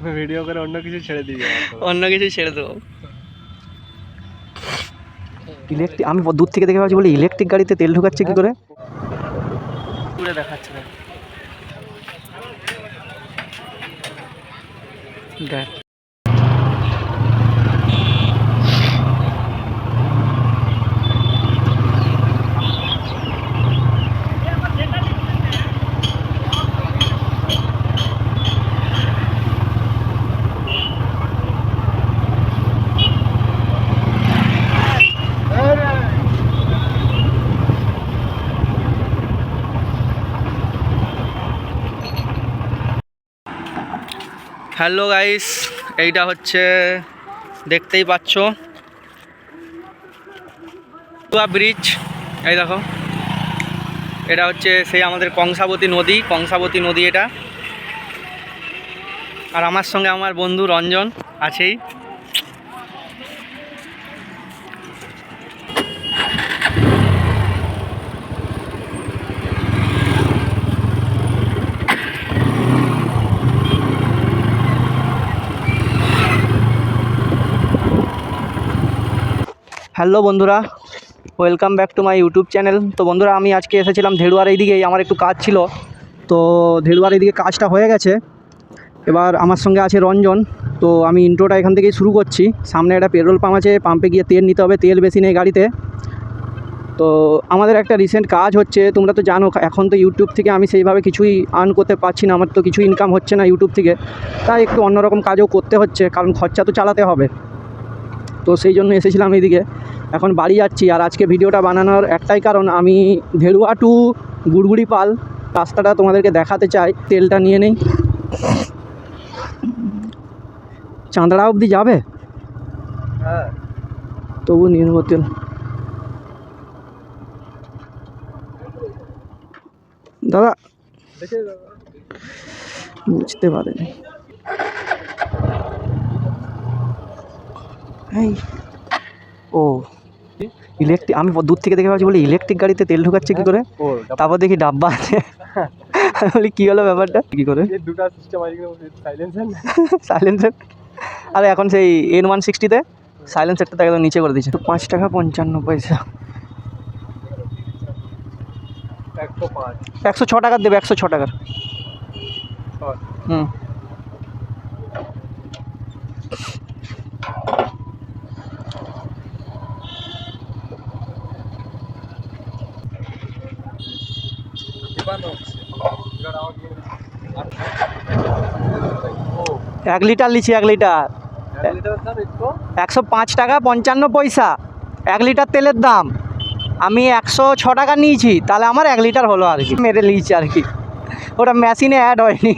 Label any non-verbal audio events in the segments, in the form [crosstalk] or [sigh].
[laughs] Video করে অন্য কিছু ছেড়ে দিবি অন্য কিছু ছেড়ে দেবো। ইলেকট্রিক আমি দূর থেকে দেখে ভাবছি বলি ইলেকট্রিক গাড়িতে তেল ঢুকাচ্ছে কি করে? ঘুরে দেখাচ্ছে দেখ। হ্যালো গাইস, এইটা হচ্ছে দেখতেই পাচ্ছ। ব্রিজ, এই দেখো। এটা হচ্ছে সেই আমাদের কংসাবতী নদী কংসাবতী নদী এটা। আর আমার সঙ্গে আমার বন্ধু রঞ্জন আছেই। হ্যালো বন্ধুরা welcome back to my YouTube channel তো বন্ধুরা, আমি আজকে এসেছিলাম ধেড়ুয়ার এইদিকেই আমার একটু কাজ ছিল। তো ধেড়ুয়ার এইদিকে কাজটা হয়ে গেছে। এবার আমার সঙ্গে আছে রঞ্জন। তো আমি ইন্ট্রোটা এখান থেকেই শুরু করছি। সামনে একটা পেট্রোল পাম্প আছে পাম্পে গিয়ে তেল নিতে হবে, তেল বেশি নেই গাড়িতে। তো আমাদের একটা রিসেন্ট কাজ হচ্ছে, তোমরা তো জানো, এখন তো ইউটিউব থেকে আমি সেইভাবে কিছুই আর্ন করতে পারছি না, আমার তো কিছু ইনকাম হচ্ছে না ইউটিউব থেকে। তাই একটু অন্যরকম কাজও করতে হচ্ছে, কারণ খরচা তো চালাতে হবে। তো সেই জন্য এসেছিলাম এইদিকে। এখন বাড়ি যাচ্ছি আর আজকে ভিডিওটা বানানোর একটাই কারণ আমি ভেড়ুয়া টু গুড়গুড়ি পাল রাস্তাটা তোমাদেরকে দেখাতে চাই তেলটা নিয়ে নেই। চাঁদড়া অবধি যাবে? হ্যাঁ। তবু নিয়ে নেব তেল। দাদা বুঝতে পারেনি। এই ও। ইলেকট্রিক আমি দূর থেকে দেখে ভাবছি বলি ইলেকট্রিক গাড়িতে তেল ঢুকাচ্ছে কি করে? তারপর দেখি ডাব্বা আছে। আমি বলি কী হলো ব্যাপারটা? কী করে? সাইলেন্সার সাইলেন্সার আরে এখন সেই এন ওয়ান সিক্সটিতে সাইলেন্সারটা একদম নিচে করে দিয়েছে। পাঁচ টাকা পঞ্চান্ন পয়সা। একশো ছ টাকার দেবে একশো ছ টাকার। হুম। এক লিটার লিচি এক লিটার। একশো পাঁচ টাকা পঞ্চান্ন পয়সা। এক লিটার তেলের দাম। আমি একশো ছ টাকা নিয়েছি তাহলে আমার এক লিটার হলো আর কি। মেরে নিয়েছি আর কি। ওটা মেশিনে অ্যাড হয়নি।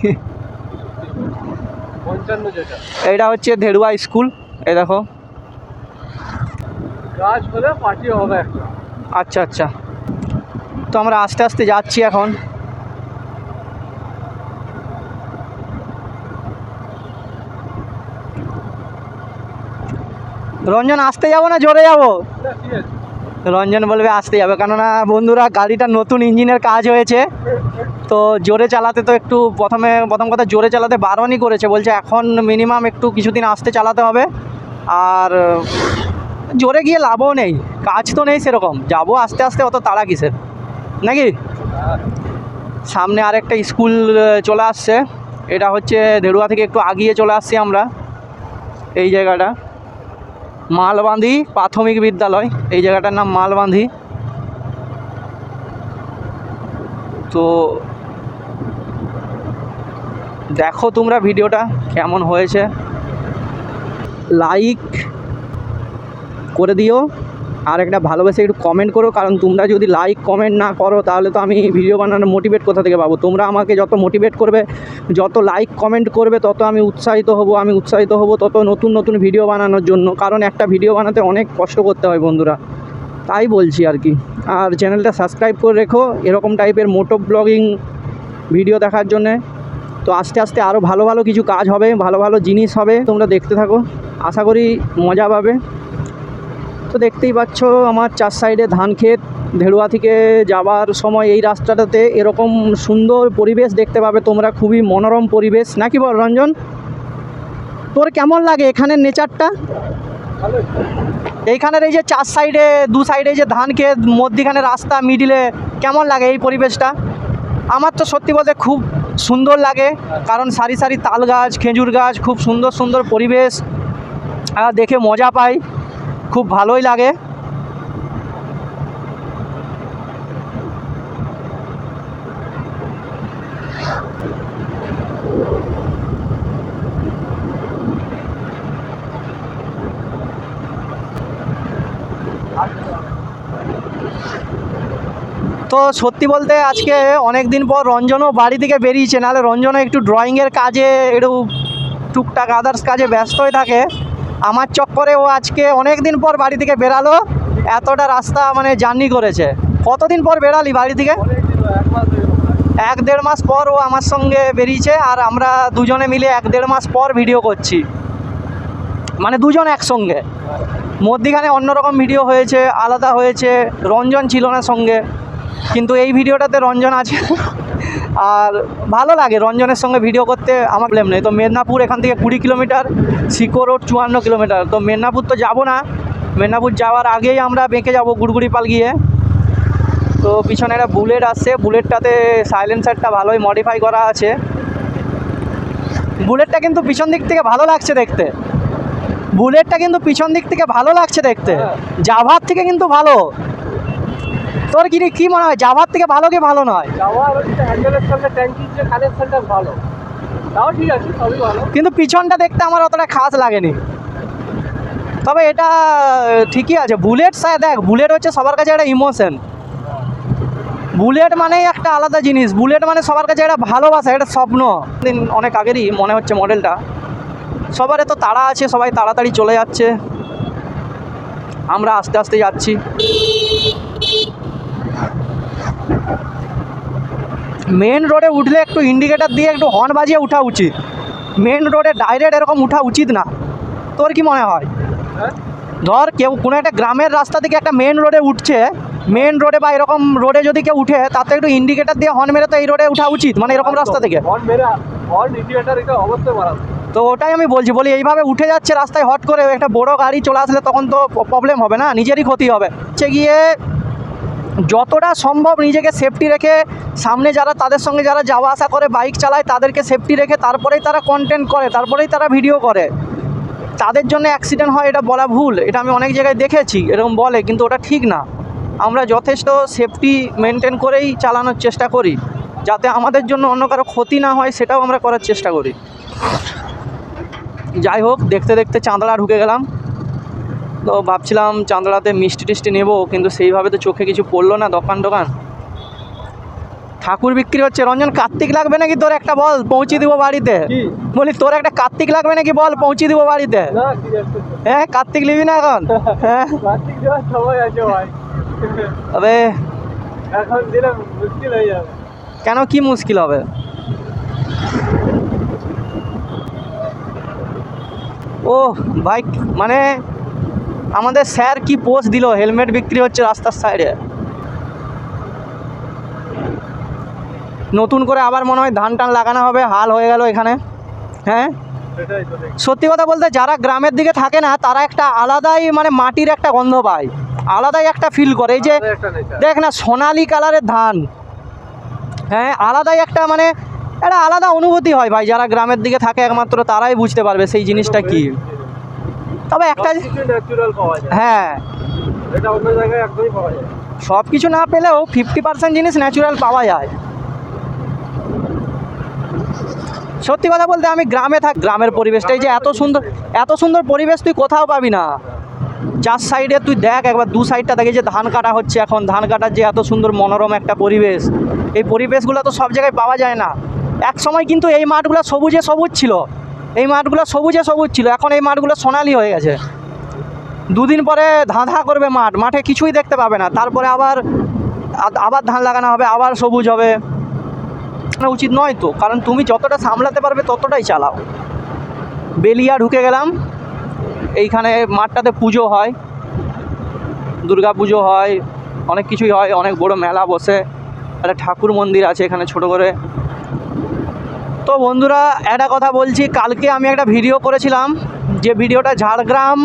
এটা হচ্ছে ধেড়ুয়া স্কুল এই দেখো। কাজ হলে পার্টি হবে আচ্ছা আচ্ছা। তো আমরা আস্তে আস্তে যাচ্ছি এখন। রঞ্জন আসতে যাব না, জোরে যাব? রঞ্জন বলবে আসতে যাবে, কেননা বন্ধুরা, গাড়িটা নতুন ইঞ্জিনের কাজ হয়েছে। তো জোরে চালাতে তো একটু প্রথমে, প্রথম কথা জোরে চালাতে বারণই করেছে, বলছে এখন মিনিমাম একটু কিছুদিন আসতে চালাতে হবে। আর জোরে গিয়ে লাভও নেই, কাজ তো নেই সেরকম। যাব আস্তে আস্তে, অত তাড়া কিসের? নাকি? সামনে আরেকটা স্কুল চলে আসছে। এটা হচ্ছে ধেড়ুয়া থেকে একটু আগিয়ে চলে আসছি আমরা, এই জায়গাটা। মালবান্ধি প্রাথমিক বিদ্যালয়। এই জায়গাটার নাম মালবান্ধি। তো দেখো তোমরা ভিডিওটা কেমন হয়েছে। লাইক করে দিও। আর একটা ভালোবেসে একটু কমেন্ট করো, কারণ তোমরা যদি লাইক কমেন্ট না করো, তাহলে তো আমি ভিডিও বানানোর মোটিভেট কোথা থেকে পাবো? তোমরা আমাকে যত মোটিভেট করবে, যত লাইক কমেন্ট করবে, তত আমি উৎসাহিত হব, আমি উৎসাহিত হব তত নতুন নতুন ভিডিও বানানোর জন্য। কারণ একটা ভিডিও বানাতে অনেক কষ্ট করতে হয় বন্ধুরা। তাই বলছি আর কি। আর চ্যানেলটা সাবস্ক্রাইব করে রেখো, এরকম টাইপের মোটো ব্লগিং ভিডিও দেখার জন্যে। তো আস্তে আস্তে আরও ভালো ভালো কিছু কাজ হবে, ভালো ভালো জিনিস হবে, তোমরা দেখতে থাকো। আশা করি মজা পাবে। তো দেখতেই পাচ্ছ আমার চার সাইডে ধান ক্ষেত। ধেড়ুয়া থেকে যাবার সময় এই রাস্তাটাতে এরকম সুন্দর পরিবেশ দেখতে পাবে তোমরা, খুবই মনোরম পরিবেশ। নাকি বল রঞ্জন? তোর কেমন লাগে এখানের নেচারটা এইখানের এই যে চার সাইডে, দু সাইডে যে ধান ক্ষেত, মধ্যিখানে রাস্তা মিডিলে কেমন লাগে এই পরিবেশটা? আমার তো সত্যি বলতে খুব সুন্দর লাগে, কারণ সারি সারি তাল গাছ, খেজুর গাছ, খুব সুন্দর সুন্দর পরিবেশ। আর দেখে মজা পাই। খুব ভালোই লাগে। তো সত্যি বলতে আজকে অনেক দিন পর রঞ্জনও বাড়ি থেকে বেরিয়েছে, নাহলে রঞ্জনও একটু ড্রয়িংয়ের কাজে, একটু টুকটাক আদার্স কাজে ব্যস্ত হয়ে থাকে। আমার চক্করে ও আজকে অনেক দিন পর বাড়ি থেকে বেরালো, এতটা রাস্তা মানে জার্নি করেছে। কতদিন পর বেরালি বাড়ি থেকে? এক দেড় মাস পর ও আমার সঙ্গে বেরিয়েছে আর আমরা দুজনে মিলে এক দেড় মাস পর ভিডিও করছি। মানে দুজন একসঙ্গে। মধ্যিখানে অন্যরকম ভিডিও হয়েছে, আলাদা হয়েছে, রঞ্জন ছিল না সঙ্গে। কিন্তু এই ভিডিওটাতে রঞ্জন আছে। আর ভালো লাগে রঞ্জনের সঙ্গে ভিডিও করতে আমার প্রবলেম নেই। তো মেদিনীপুর এখান থেকে কুড়ি কিলোমিটার সিকো রোড চুয়ান্ন কিলোমিটার তো মেদিনীপুর তো যাব না। মেদিনীপুর যাওয়ার আগেই আমরা বেঁকে যাব গুড়গুড়ি পাল গিয়ে। তো পিছনে একটা বুলেট আসছে বুলেটটাতে সাইলেন্সারটা ভালোই মডিফাই করা আছে। বুলেটটা কিন্তু পিছন দিক থেকে ভালো লাগছে দেখতে। বুলেটটা কিন্তু পিছন দিক থেকে ভালো লাগছে দেখতে। হ্যাঁ। জাভার থেকে কিন্তু ভালো। তোর কি কি মনে হয়? জাভার থেকে ভালো কি ভালো নয়? যাওয়ার ভালো। তাও ঠিক আছে সবই ভালো। কিন্তু পিছনটা দেখতে আমার অতটা খাস লাগেনি। তবে এটা ঠিকই আছে। বুলেট স্যার দেখ বুলেট হচ্ছে সবার কাছে একটা ইমোশন বুলেট মানেই একটা আলাদা জিনিস। বুলেট মানে সবার কাছে একটা ভালোবাসা একটা স্বপ্ন। দিন অনেক আগেরই মনে হচ্ছে মডেলটা সবার এত তাড়া আছে সবাই তাড়াতাড়ি চলে যাচ্ছে। আমরা আস্তে আস্তে যাচ্ছি। মেন রোডে উঠলে একটু ইন্ডিকেটার দিয়ে একটু হর্ন বাজিয়ে ওঠা উচিত। মেন রোডে ডাইরেক্ট এরকম ওঠা উচিত না। তোর কি মনে হয়? ধর কেউ কোনো একটা গ্রামের রাস্তা থেকে একটা মেন রোডে উঠছে মেন রোডে বা এরকম রোডে যদি কেউ উঠে তাতে একটু ইন্ডিকেটার দিয়ে হর্ন মেরে তো এই রোডে উঠা উচিত মানে এরকম রাস্তা থেকে। তো ওটাই আমি বলছি বলি এইভাবে উঠে যাচ্ছে রাস্তায় হট করে একটা বড় গাড়ি চলে আসলে তখন তো প্রবলেম হবে না নিজেরই ক্ষতি হবে। হচ্ছে গিয়ে যতটা সম্ভব নিজেকে সেফটি রেখে সামনে যারা তাদের সঙ্গে যারা যাওয়া আসা করে বাইক চালায়, তাদেরকে সেফটি রেখে তারপরেই তারা কন্টেন্ট করে, তারপরেই তারা ভিডিও করে। তাদের জন্য অ্যাক্সিডেন্ট হয়, এটা বলা ভুল। এটা আমি অনেক জায়গায় দেখেছি, এরকম বলে, কিন্তু ওটা ঠিক না। আমরা যথেষ্ট সেফটি মেনটেন করেই চালানোর চেষ্টা করি, যাতে আমাদের জন্য অন্য কারও ক্ষতি না হয়, সেটাও আমরা করার চেষ্টা করি। যাই হোক, দেখতে দেখতে চাঁদড়া ঢুকে গেলাম। তো ভাবছিলাম চাঁদড়াতে মিষ্টি টিষ্টি নেব কিন্তু সেইভাবে তো চোখে কিছু পড়ল না দোকান টোকান। ঠাকুর বিক্রি হচ্ছে। রঞ্জন কার্তিক লাগবে নাকি তোর একটা বল? পৌঁছে দিব বাড়িতে। বলি তোর একটা কার্তিক লাগবে নাকি বল? পৌঁছে দিব বাড়িতে। হ্যাঁ কার্তিক নিবি না এখন? হ্যাঁ। তবে এখন দিলে মুশকিল যাবে। কেন কি মুশকিল হবে? ও বাইক মানে আমাদের স্যার কি পোস্ট দিল? হেলমেট বিক্রি হচ্ছে রাস্তার সাইডে। নতুন করে আবার মনে হয় ধান টান লাগানো হবে হাল হয়ে গেল এখানে। হ্যাঁ? সত্যি কথা বলতে যারা গ্রামের দিকে থাকে না তারা একটা আলাদাই মানে মাটির একটা গন্ধ পায়। আলাদাই একটা ফিল করে। এই যে দেখ না সোনালি কালারের ধান। হ্যাঁ আলাদাই একটা মানে একটা আলাদা অনুভূতি হয় ভাই। যারা গ্রামের দিকে থাকে একমাত্র তারাই বুঝতে পারবে সেই জিনিসটা কি। তবে একটা হ্যাঁ। সব কিছু না পেলেও ফিফটি পার্সেন্ট জিনিস ন্যাচুরাল পাওয়া যায়। সত্যি কথা বলতে আমি গ্রামে থাক গ্রামের পরিবেশটাই যে এত সুন্দর এত সুন্দর পরিবেশ তুই কোথাও পাবি না। চার সাইডে তুই দেখ একবার দু সাইডটা দেখে যে ধান কাটা হচ্ছে এখন। ধান কাটার যে এত সুন্দর মনোরম একটা পরিবেশ। এই পরিবেশগুলো তো সব জায়গায় পাওয়া যায় না। এক সময় কিন্তু এই মাঠগুলো সবুজে সবুজ ছিল। এই মাঠগুলো সবুজে সবুজ ছিল, এখন এই মাঠগুলো সোনালি হয়ে গেছে। দুদিন পরে ধাঁধা করবে মাঠ, মাঠে কিছুই দেখতে পাবে না। তারপরে আবার আবার ধান লাগানো হবে, আবার সবুজ হবে। উচিত নয় তো, কারণ তুমি যতটা সামলাতে পারবে ততটাই চালাও। বেলিয়া ঢুকে গেলাম, এইখানে মাঠটাতে পুজো হয়, দুর্গা পুজো হয়, অনেক কিছুই হয়, অনেক বড় মেলা বসে। একটা ঠাকুর মন্দির আছে এখানে ছোট করে। তো বন্ধুরা, একটা কথা বলছি, কালকে আমি একটা ভিডিও করেছিলাম, যে ভিডিওটা ঝাড়গ্রাম,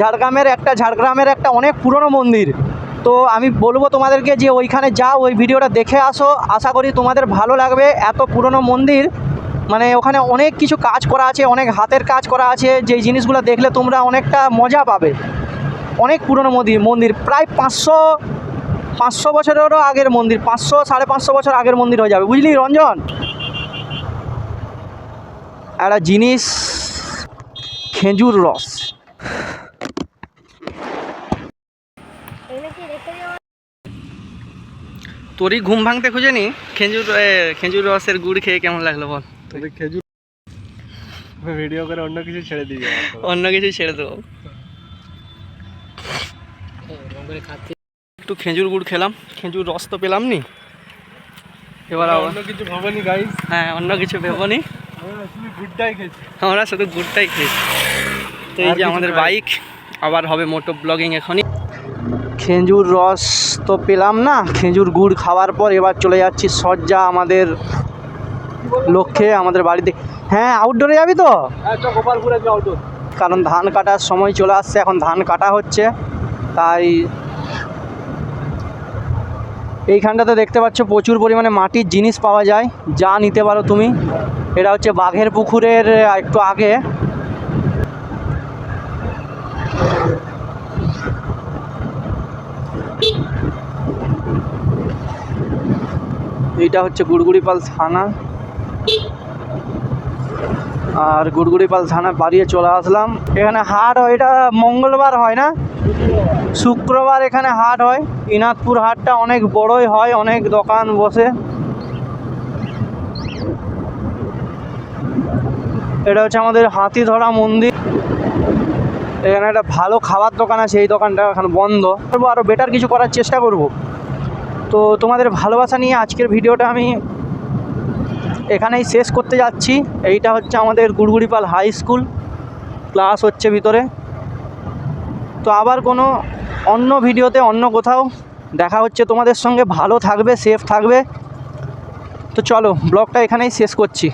ঝাড়গ্রামের একটা ঝাড়গ্রামের একটা অনেক পুরনো মন্দির। তো আমি বলব তোমাদেরকে যে ওইখানে যাও, ওই ভিডিওটা দেখে আসো। আশা করি তোমাদের ভালো লাগবে, এত পুরনো মন্দির। মানে ওখানে অনেক কিছু কাজ করা আছে, অনেক হাতের কাজ করা আছে, যেই জিনিসগুলো দেখলে তোমরা অনেকটা মজা পাবে। অনেক পুরনো মন্দির মন্দির প্রায় পাঁচশো পাঁচশো বছরেরও আগের মন্দির, পাঁচশো, সাড়ে পাঁচশো বছর আগের মন্দির হয়ে যাবে। বুঝলি রঞ্জন? একটা জিনিস খেজুর রস। তোরই ঘুম ভাঙতে খুঁজে নি? খেজুর খেজুর রসের গুড় খেয়ে কেমন লাগল বল? তোদের খেজুর [laughs] ভিডিও করে অন্য কিছু ছেড়ে দিবি। অন্য কিছু ছেড়ে দেবো। একটু খেজুর গুড় খেলাম। খেজুর রস তো পেলাম নি। এবার অন্য কিছু ভাবনি গাইস হ্যাঁ অন্য কিছু ভেবো নি। আমরা শুধু গুডটাই খেয়েছি। তো এই যে আমাদের বাইক আবার হবে মোটো ব্লগিং এখনই। খেজুর রস তো পেলাম না খেজুর গুড় খাওয়ার পর এবার চলে যাচ্ছি সজ্জা আমাদের লক্ষ্যে আমাদের বাড়িতে। হ্যাঁ আউটডোরে যাবি তো? হ্যাঁ তো কারণ ধান কাটার সময় চলে আসছে এখন ধান কাটা হচ্ছে তাই এইখানটাতে দেখতে পাচ্ছ প্রচুর পরিমাণে মাটির জিনিস পাওয়া যায় যা নিতে পারো তুমি। এটা হচ্ছে বাঘের পুকুরের একটু আগে। এইটা হচ্ছে গুড়গুড়িপাল থানা। আর গুড়গুড়িপাল থানা বাড়িয়ে চলে আসলাম। এখানে হাট হয়, এটা মঙ্গলবার হয় না? শুক্রবার এখানে হাট হয়। ইনাদপুর হাটটা অনেক বড়ই হয়, অনেক দোকান বসে। এটা হচ্ছে আমাদের হাতি ধরা মন্দির। এখানে একটা ভালো খাবার দোকান আছে, এই দোকানটা এখন বন্ধ। করব আরও বেটার কিছু করার চেষ্টা করব। তো তোমাদের ভালোবাসা নিয়ে আজকের ভিডিওটা আমি এখানেই শেষ করতে যাচ্ছি। এইটা হচ্ছে আমাদের গুড়গুড়িপাল হাই স্কুল ক্লাস হচ্ছে ভিতরে। তো আবার কোনো অন্য ভিডিওতে অন্য কোথাও দেখা হচ্ছে। তোমাদের সঙ্গে ভালো থাকবে সেফ থাকবে। তো চলো, ব্লগটা এখানেই শেষ করছি।